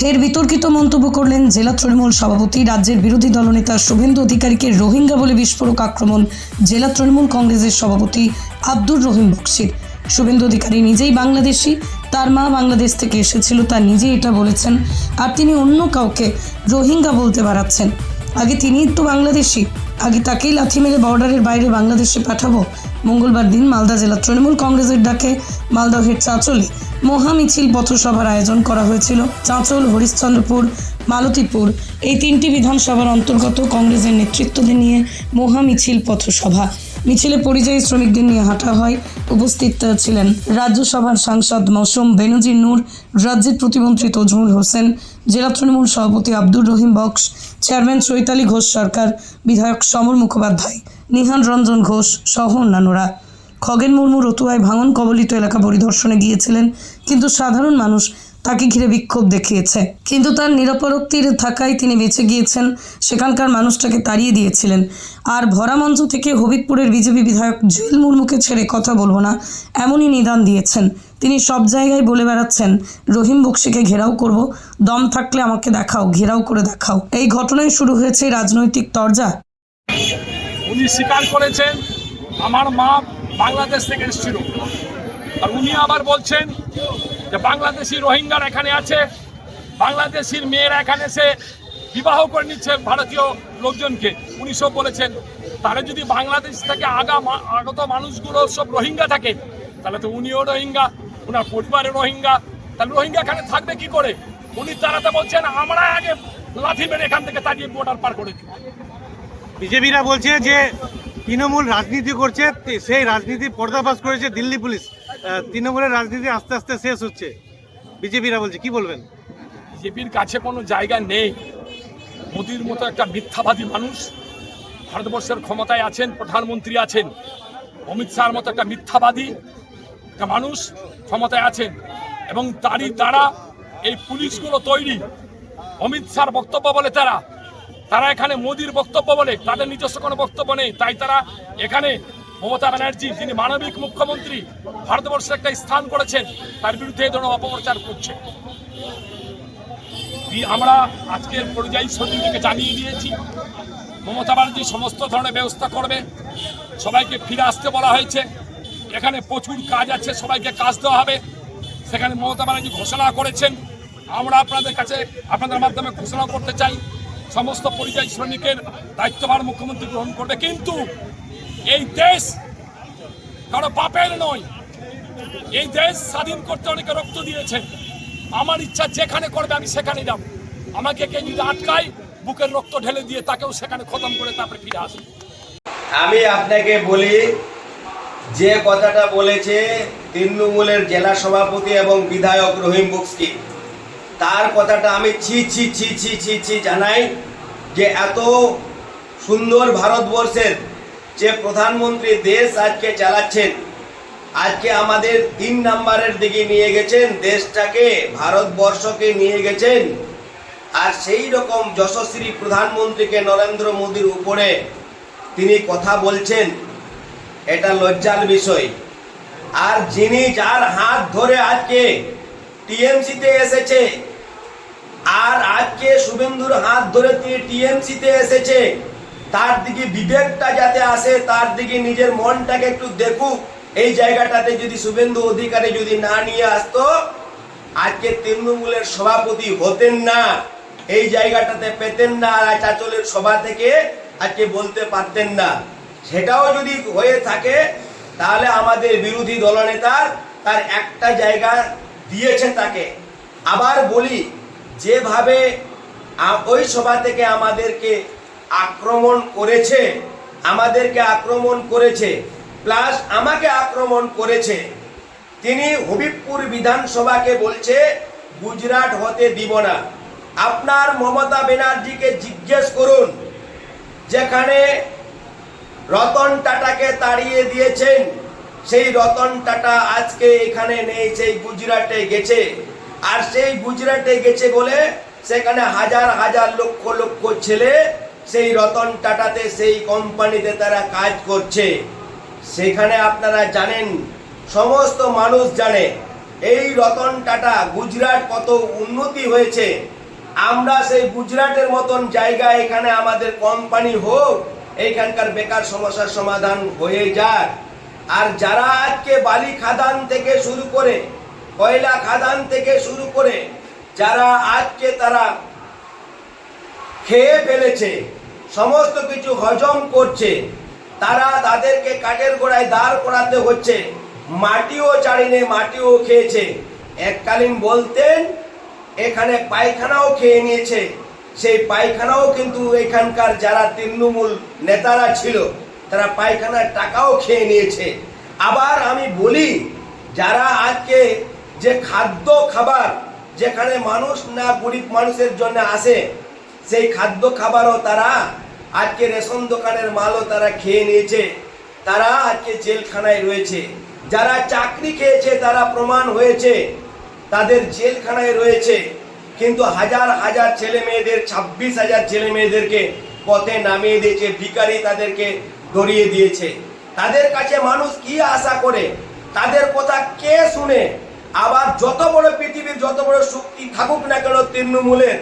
ফের বিতর্কিত মন্তব্য করলেন জেলা তৃণমূল সভাপতি, রাজ্যের বিরোধী দলনেতা শুভেন্দু অধিকারীকে রোহিঙ্গা বলে বিস্ফোরক আক্রমণ জেলা তৃণমূল কংগ্রেসের সভাপতি আব্দুর রহিম বক্সির। শুভেন্দু অধিকারী নিজেই বাংলাদেশি, তার মা বাংলাদেশ থেকে এসেছিল, তা নিজেই এটা বলেছেন, আর তিনি অন্য কাউকে রোহিঙ্গা বলতে বাড়াচ্ছেন। আগে তিনিই তো বাংলাদেশি, আগে তাকেই লাথি মেরে বর্ডারের বাইরে বাংলাদেশে পাঠাবো মঙ্গলবার দিন মালদা জেলা তৃণমূল কংগ্রেসের ডাকে মালদহের চাঁচলে মহা মিছিল পথসভার আয়োজন করা হয়েছিল। চাঁচল, হরিশ্চন্দ্রপুর, মালতীপুর এই তিনটি বিধানসভার অন্তর্গত কংগ্রেসের নেতৃত্বদের নিয়ে মহা মিছিল পথসভা। মিছিলে পরিযায়ী শ্রমিকদের নিয়ে হাঁটা হয়। উপস্থিত ছিলেন রাজ্যসভার সাংসদ মৌসুম বেনজির নূর, রাজ্যের প্রতিমন্ত্রী তজমুল হোসেন, জেলা তৃণমূল সভাপতি আব্দুর রহিম বক্স, চেয়ারম্যান চৈতালি ঘোষ সরকার, বিধায়ক সমর মুখোপাধ্যায়। নিহান রঞ্জন ঘোষ সহ অন্যান্যরা। খগেন মুর্মু রতুয়ায় ভাঙন কবলিত এলাকা পরিদর্শনে গিয়েছিলেন, কিন্তু সাধারণ মানুষ তাকে ঘিরে বিক্ষোভ দেখিয়েছে। কিন্তু তার নিরাপত্তির থাকায় তিনি বেঁচে গিয়েছেন, সেখানকার মানুষটাকে তাড়িয়ে দিয়েছিলেন। আর ভরা মঞ্চ থেকে হবিবপুরের বিজেপি বিধায়ক জুয়েল মুর্মুকে ছেড়ে কথা বলব না, এমনই নিদান দিয়েছেন। তিনি সব জায়গায় বলে বেড়াচ্ছেন, রহিম বক্সিকে ঘেরাও করব, দম থাকলে আমাকে দেখাও, ঘেরাও করে দেখাও। এই ঘটনায় শুরু হয়েছে রাজনৈতিক তরজা। উনি স্বীকার করেছেন, আমার মা বাংলাদেশ থেকে এসেছিল। আর উনি আবার বলছেন যে বাংলাদেশি রোহিঙ্গার এখানে আছে, বাংলাদেশির মেয়েরা এখানে এসে বিবাহ করে নিচ্ছে ভারতীয় লোকজনকে। উনি সব বলেছেন, তাহলে যদি বাংলাদেশ থেকে আগা আগত মানুষগুলো সব রোহিঙ্গা থাকে, তাহলে তো উনিও রোহিঙ্গা, ওনার পরিবারের রোহিঙ্গা। তাহলে রোহিঙ্গা এখানে থাকবে কি করে? উনি তারা তো বলছেন, আমরা আগে লাথি মেরে এখান থেকে তাড়িয়ে বর্ডার পার করেছি বিজেপিরা বলছে যে তৃণমূল রাজনীতি করছে সেই রাজনীতি পর্দাফাশ করেছে দিল্লি পুলিশ। তৃণমূলের রাজনীতি আস্তে আস্তে শেষ হচ্ছে। বিজেপিরা বলছে, কি বলবেন? বিজেপির কাছে কোনো জায়গা নেই। মোদির মতো একটা মিথ্যাবাদী মানুষ ভারতবর্ষের ক্ষমতায় আছেন, প্রধানমন্ত্রী আছেন। অমিত শাহর মতো একটা মিথ্যাবাদী একটা মানুষ ক্ষমতায় আছেন। এবং তারই দ্বারা এই পুলিশগুলো তৈরি। অমিত শাহর বক্তব্য বলে তারা তারা এখানে মোদির বক্তব্য বলে, তাদের নিজস্ব কোনো বক্তব্য নেই। তাই তারা এখানে মমতা ব্যানার্জি, যিনি মানবিক মুখ্যমন্ত্রী ভারতবর্ষে একটা স্থান করেছেন, তার বিরুদ্ধে এই ধরনের অপপ্রচার করছে। আমরা আজকের পরিযায়ী শ্রমিকদেরকে জানিয়ে দিয়েছি, মমতা ব্যানার্জি সমস্ত ধরনের ব্যবস্থা করবে, সবাইকে ফিরে আসতে বলা হয়েছে। এখানে প্রচুর কাজ আছে, সবাইকে কাজ দেওয়া হবে। সেখানে মমতা ব্যানার্জি ঘোষণা করেছেন। আমরা আপনাদের কাছে, আপনাদের মাধ্যমে ঘোষণা করতে চাই। সমস্ত পরিযায়ী শ্রমিকের দায়িত্বভার মুখ্যমন্ত্রী গ্রহণ করবে। কিন্তু এই দেশ কারও পাপের নয়। এই দেশ স্বাধীন করতে অনেকে রক্ত দিয়েছেন আমার ইচ্ছা যেখানে করবে আমি সেখানে যাব। আমাকে কে যদি আটকায়, বুকের রক্ত ঢেলে দিয়ে তাকেও সেখানে খতম করে তারপরে ফিরে আসবে। আমি আপনাকে বলি, যে কথাটা বলেছে তৃণমূলের জেলা সভাপতি এবং বিধায়ক রহিম বক্সকি। তার কথাটা আমি ছি ছি ছি ছি ছি ছি জানাই যে এত সুন্দর ভারতবর্ষের যে প্রধানমন্ত্রী দেশ আজকে চালাচ্ছেন, আজকে আমাদের তিন নাম্বারের দিকে নিয়ে গেছেন, দেশটাকে, ভারতবর্ষকে নিয়ে গেছেন, আর সেই রকম যশস্বী প্রধানমন্ত্রীকে নরেন্দ্র মোদীর উপরে তিনি কথা বলছেন, এটা লজ্জার বিষয়। আর যিনি যার হাত ধরে আজকে টিএমসিতে এসেছে। আর আজকে শুভেন্দুর হাত ধরে তিনি টিএমসিতে এসেছে। তার দিকে বিবেকটা যাতে আসে, তার দিকে নিজের মনটাকে একটু দেখুক। এই জায়গাটাতে যদি শুভেন্দু অধিকারী যদি না নিয়ে আসতো, আজকে তৃণমূলের সভাপতি হতেন না। এই জায়গাটাতে পেতেন না আর চাচলের সভা থেকে আজকে বলতে পারতেন না। সেটাও যদি হয়ে থাকে, তাহলে আমাদের বিরোধী দলনেতার তার একটা জায়গা দিয়েছে তাকে। আবার বলি, যেভাবে ওই সভা থেকে আমাদেরকে আক্রমণ করেছে, আমাদেরকে আক্রমণ করেছে, প্লাস আমাকে আক্রমণ করেছে, তিনি হবিবপুর বিধানসভাকে বলছে, গুজরাট হতে দিব না। আপনার মমতা ব্যানার্জিকে জিজ্ঞেস করুন, যেখানে রতন টাটাকে তাড়িয়ে দিয়েছেন। সেই রতন টাটা আজকে এখানে নেই, সেই গুজরাটে গেছে। আর সেই গুজরাটে গেছে বলে সেখানে হাজার হাজার লক্ষ লক্ষ ছেলে সেই রতন টাটাতে, সেই কোম্পানিতে তারা কাজ করছে। সেখানে আপনারা জানেন, সমস্ত মানুষ জানে, এই রতন টাটা গুজরাট কত উন্নতি হয়েছে। আমরা সেই গুজরাটের মতন জায়গা এখানে আমাদের কোম্পানি হোক, এইখানকার বেকার সমস্যার সমাধান হয়ে যাক। আর যারা আজকে বালি খাদান থেকে শুরু করে, কয়লা খাদান থেকে শুরু করে, যারা আজকে তারা খেয়ে ফেলেছে, সমস্ত কিছু হজম করছে, তারা তাদেরকে কাঠের গোড়ায় দাঁড় করাতে হচ্ছে, মাটিও চাড়িনে মাটিও খেয়েছে। এককালীন বলতেন, এখানে পায়খানাও খেয়ে নিয়েছে। সেই পায়খানাও কিন্তু এখানকার যারা তৃণমূল নেতারা ছিল তারা পায়খানার টাকাও খেয়ে নিয়েছে। আবার আমি বলি, যারা আজকে যে খাদ্য খাবার যেখানে মানুষ না গরিব মানুষের জন্য আসে, সেই খাদ্য খাবারও তারা আজকে রেশন দোকানের মালও তারা খেয়ে নিয়েছে। তারা আজকে জেলখানায় রয়েছে। যারা চাকরি খেয়েছে, তারা প্রমাণ হয়েছে, তাদের জেলখানায় রয়েছে। কিন্তু হাজার হাজার ছেলে মেয়েদের, ছাব্বিশ হাজার ছেলে মেয়েদেরকে পথে নামিয়ে দিয়েছে, ভিখারি তাদেরকে ধরিয়ে দিয়েছে। তাদের কাছে মানুষ কি আশা করে? তাদের কথা কে শুনে? আবার যত বড় পৃথিবীর যত বড় শক্তি থাকুক না কেন তৃণমূলের,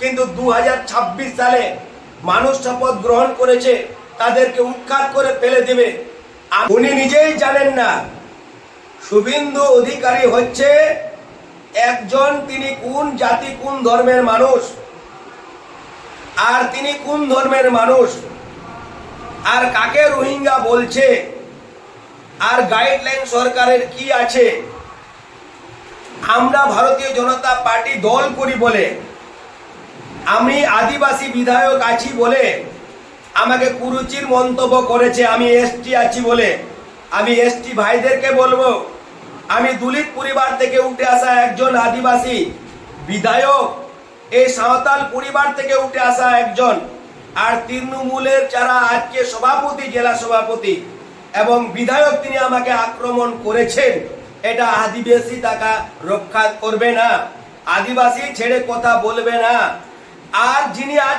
কিন্তু দু হাজার ছাব্বিশ সালে মানুষ শপথ গ্রহণ করেছে, তাদেরকে উৎখাত করে ফেলে দেবে। উনি নিজেই জানেন না, শুভেন্দু অধিকারী হচ্ছে একজন তিনি কোন জাতি, কোন ধর্মের মানুষ? আর তিনি কোন ধর্মের মানুষ? আর কাকে রোহিঙ্গা বলছে? আর গাইডলাইন সরকারের কি আছে? আমরা ভারতীয় জনতা পার্টি দল করি বলে, আমি আদিবাসী বিধায়ক আছি বলে, আমাকে কুরুচির মন্তব্য করেছে, আমি এসটি আছি বলে, আমি এসটি ভাইদেরকে বলব, আমি দুলিত পরিবার থেকে উঠে আসা একজন আদিবাসী বিধায়ক, এই সাঁওতাল পরিবার থেকে উঠে আসা একজন আর তৃণমূলের যারা আজকে সভাপতি, জেলা সভাপতি এবং বিধায়ক তিনি আমাকে আক্রমণ করেছেন, এটা আদিবাসী টাকা রক্ষা করবে না, আদিবাসী ছেড়ে কথা বলবে না। আর যিনি আজ